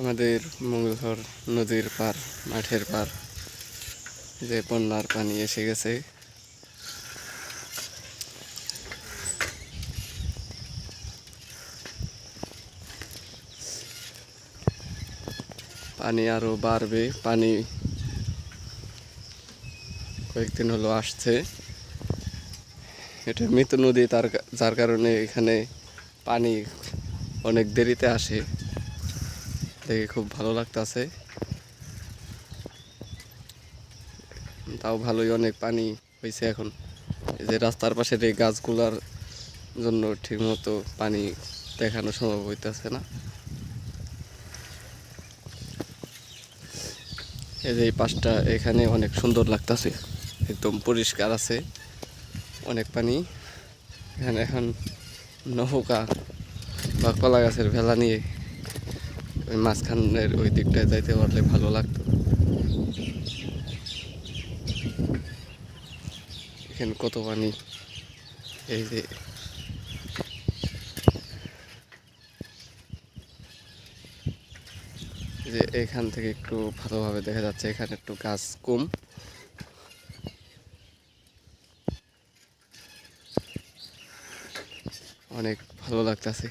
আমাদের মঙ্গলহর নদীর পার, মাঠের পার যে বন্যার পানি এসে গেছে। পানি আরও বাড়বে, পানি কয়েকদিন হলো আসছে। এটা মৃত নদী, তার যার কারণে এখানে পানি অনেক দেরিতে আসে। দেখে খুব ভালো লাগতাছে। তাও ভালোই অনেক পানি হয়েছে এখন। এই যে রাস্তার পাশের এই গাছগুলার জন্য ঠিকমতো পানি দেখানো সম্ভব হইতেছে না। এই যে এই পাশটা এখানে অনেক সুন্দর লাগতাছে। একদম পরিষ্কার আছে। অনেক পানি। এখানে এখন নৌকা বা কলা গাছের ভেলা নিয়ে ওই মাঝখানের ওই দিকটায় যাইতে পারলে ভালো লাগতো। এখানে কত পানি? এই যে যে এখান থেকে একটু ভালোভাবে দেখা যাচ্ছে, এখানে একটু গাছ কম। অনেক ভালো লাগতেছে।